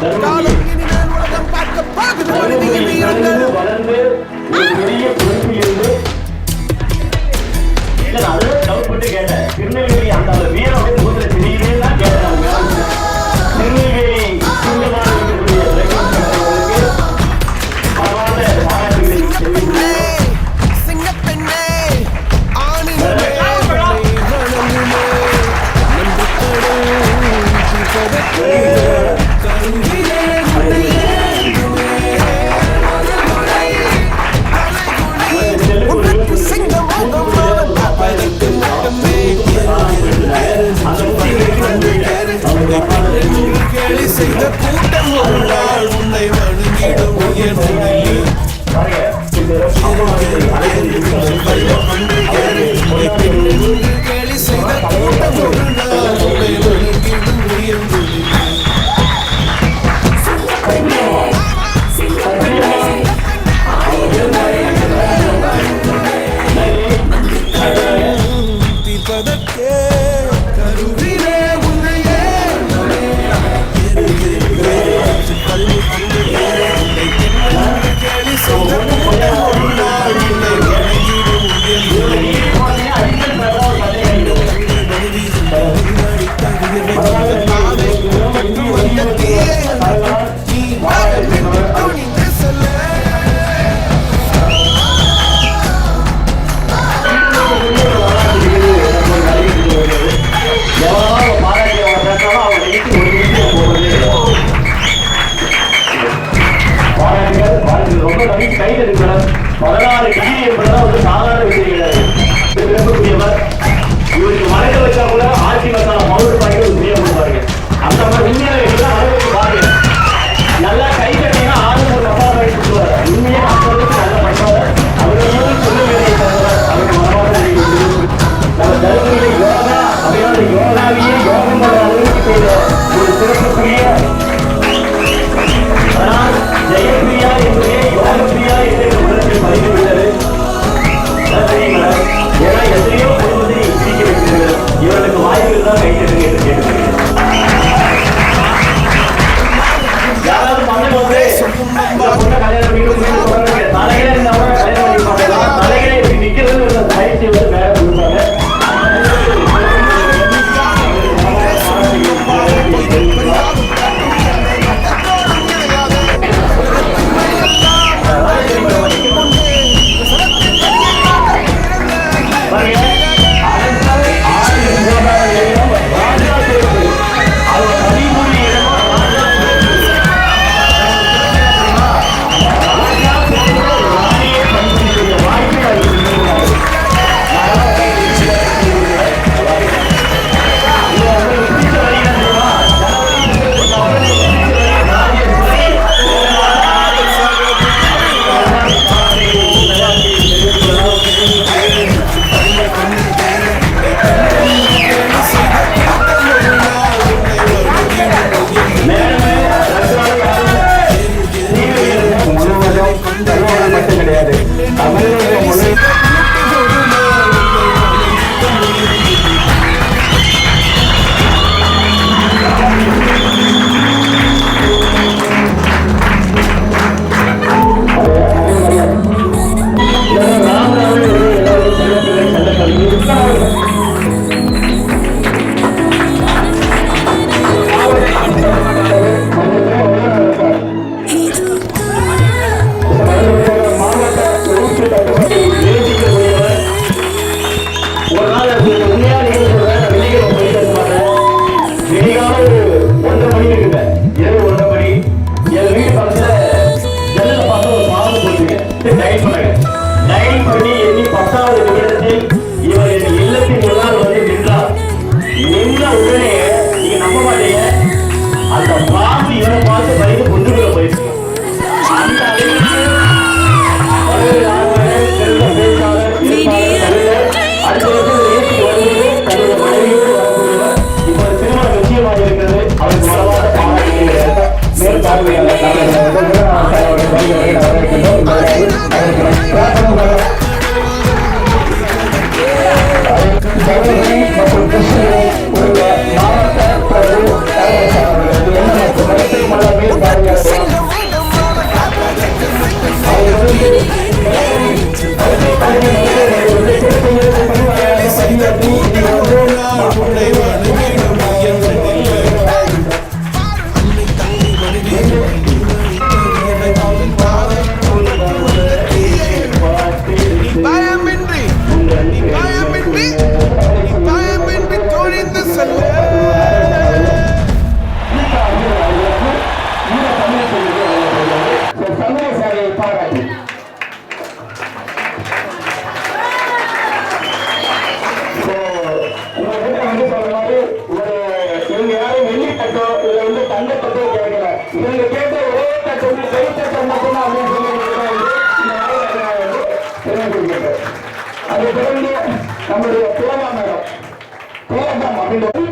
காலம் வளர்ந்து பெரிய பொறுப்பு இருந்து இல்லை அதுதான் டவுட் பண்ணி கேட்டேன். திருநெல்வேலி அந்த வீரம்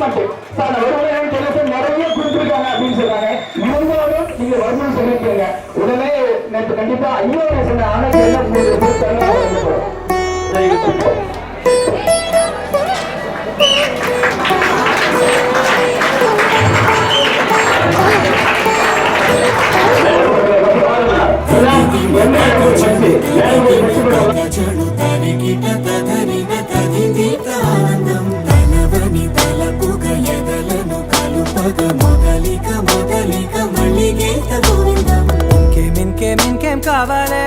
டிபார்ட்மெண்ட் சார் கண்டிப்பா ஐயோ சொன்ன ஆனந்த் எல்லாம் కలుపగ మొదలిక మొదలిక మళ్ళీ గీత గోవిందం ఇంకేం ఇంకేం ఇంకేం కావాలే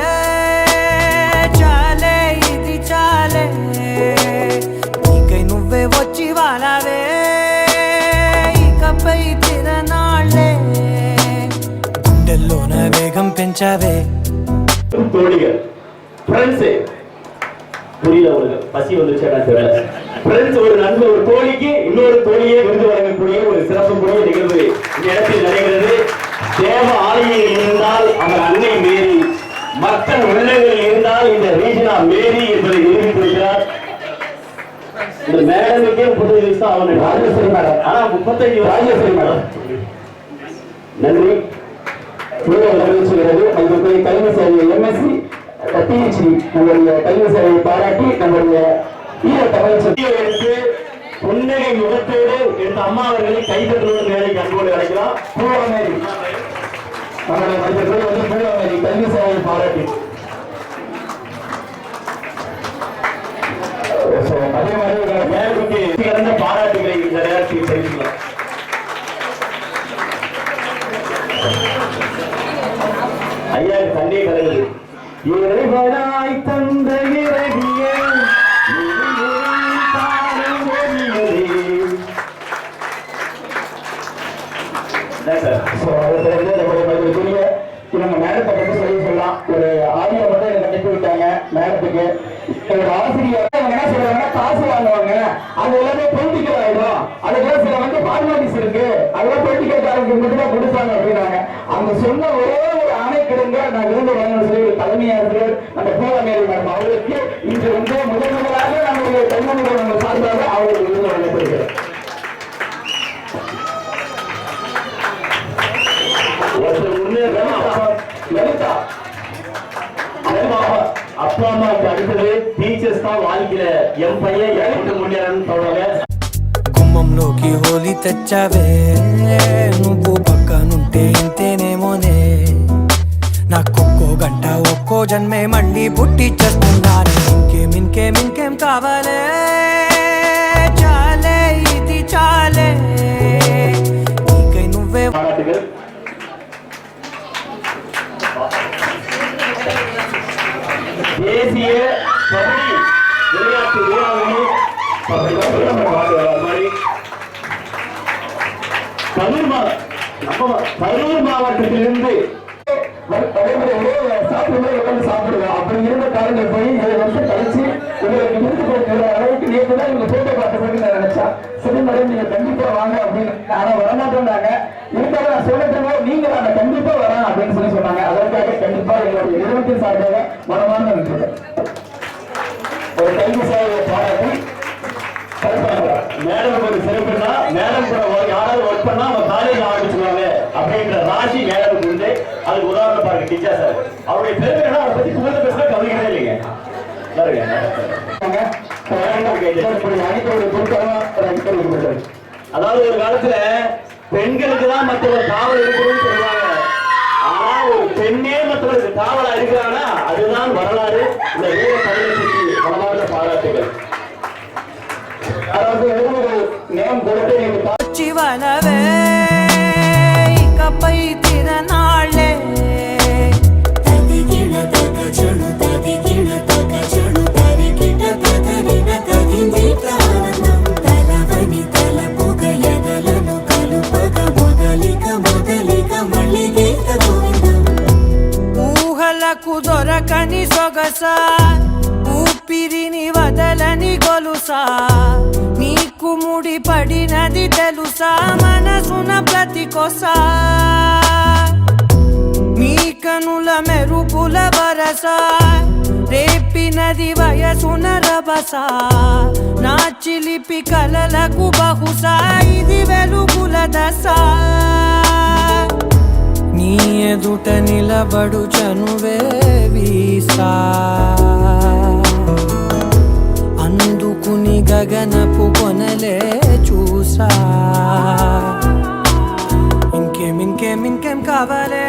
చాలే ఇది చాలే నీకై నువ్వే వచ్చి వాలావే ఇకపై తిరనాళ్ళే గుండెల్లోన వేగం పెంచావే தோழிகள் ஃப்ரெண்ட்ஸ் புரியல உங்களுக்கு பசி வந்துருச்சா தெரியல ஃப்ரெண்ட்ஸ் ஒரு நண்பர் ஒரு தோழிக்கு இன்னொரு தோழியை விருது வழங்கக்கூடிய ஒரு சிறப்புக்குரிய நிகழ்வு இந்த இடத்தில் நடைகிறது தேவ ஆலயங்கள் இருந்தால் அவர் அன்னை மேரி மக்கள் உள்ளங்கள் இருந்தால் இந்த ரீஜனா மேரி என்பதை நிரூபித்திருக்கிறார். இந்த மேடமுக்கே முப்பத்தஞ்சு வயசு ஆகணும் ராஜேஸ்வரி மேடம். ஆனா முப்பத்தஞ்சு ராஜேஸ்வரி மேடம். நன்றி. அறிவிச்சுகிறது நம்முடைய கல்வி சேவை எம்எஸ்சி பிஹெச்டி நம்முடைய கல்வி சேவையை பாராட்டி நம்முடைய எடுத்து புன்னகை முகத்தோடு எடுத்த அம்மா அவர்களை கைதட்டலோடு மேலே அன்போடு அழைக்கலாம் அவங்க சொன்ன ஒரே ஒரு ஆணை கிடங்க. நான் விரும்புகிறேன் சொல்லி ஒரு தலைமை ஆசிரியர் மேடம் அவர்களுக்கு இன்று வந்து முதல் முதலாக நம்முடைய தமிழ்நாடு நம்ம அவர்களுக்கு விருது வழங்கப்படுகிறது. தான் வாழ்க்கையில என் பையன் எழுத்து முன்னேறன்னு கும்பம் நோக்கி ஹோலி தச்சாவே ఒక్కో జన్మే మళ్ళీ పుట్టిచ్చేస్తున్నాను ఇంకేం ఇంకేం ఇంకేం కావాలే చాలే ఇది చాలే నీకై నువ్వే பாராட்டுகள் தேசிய கபடி விளையாட்டு வீராங்கனை அப்படி பார்த்தா நம்ம பாட்டு வர மாதிரி கரூர் மா நம்ம கரூர் மாவட்டத்திலிருந்து அதே மாதிரி ஒரே உட்காந்து சாப்பிடுவோம் அப்படி இருந்த காலங்கள் போய் ஏழு வருஷம் கழிச்சு உங்களுக்கு விருது கொடுக்கிற அளவுக்கு நேற்று தான் நீங்க போட்டோ பார்த்தபடி நான் நினைச்சேன். சரி மேடம் நீங்க கண்டிப்பா வாங்க அப்படின்னு. ஆனா வரமாட்டேன்னாங்க இருந்தாலும் நான் சொல்லிட்டு நீங்க வாங்க கண்டிப்பா வரேன் அப்படின்னு சொல்லி சொன்னாங்க. அதற்காக கண்டிப்பா எங்களுடைய நிறுவனத்தின் சார்பாக மனமான நன்றி. ஒரு கல்வி சேவையை பாராட்டி கல்பனா மேடம் ஒரு சிறப்புனா மேடம் கூட ஒரு யாராவது ஒர்க் பண்ணா அவங்க காலேஜ் ஆரம்பிச்சுருவாங்க ராசி மேடமுக்கு உண்டு அதுக்கு உதாரணம் பாருங்க டீச்சர் சார். அவருடைய பெருமை என்ன அதை பத்தி புகழ்ந்து பேசுனா கவனிக்கிறதே இல்லைங்க. பாருங்க அதாவது ஒரு காலத்துல பெண்களுக்கு தான் மற்றவர் காவல் இருக்கணும்னு சொல்லுவாங்க. ஆனா ஒரு பெண்ணே மற்றவருக்கு காவலா இருக்கிறானா அதுதான் வரலாறு. இந்த வீர தமிழகத்துக்கு மனமார்ந்த பாராட்டுகள். அதாவது நேம் கொடுத்து நீங்க నాకు దొరకని సొగస? ఊపిరిని వదలని గొలుసా? నీకు ముడి పడినది తెలుసా? మనసున ప్రతి కొసా మీ కనుల మెరుపుల వరస? రేపినది వయసున రభస? నా చిలిపి కలలకు బహుశా ఇది వెలుగుల దశ. నీ ఎదుట నిలబడు చనువే అందుకుని గగనపు కొనలే చూసా. ఇంకేమింకేమింకేం కావాలే?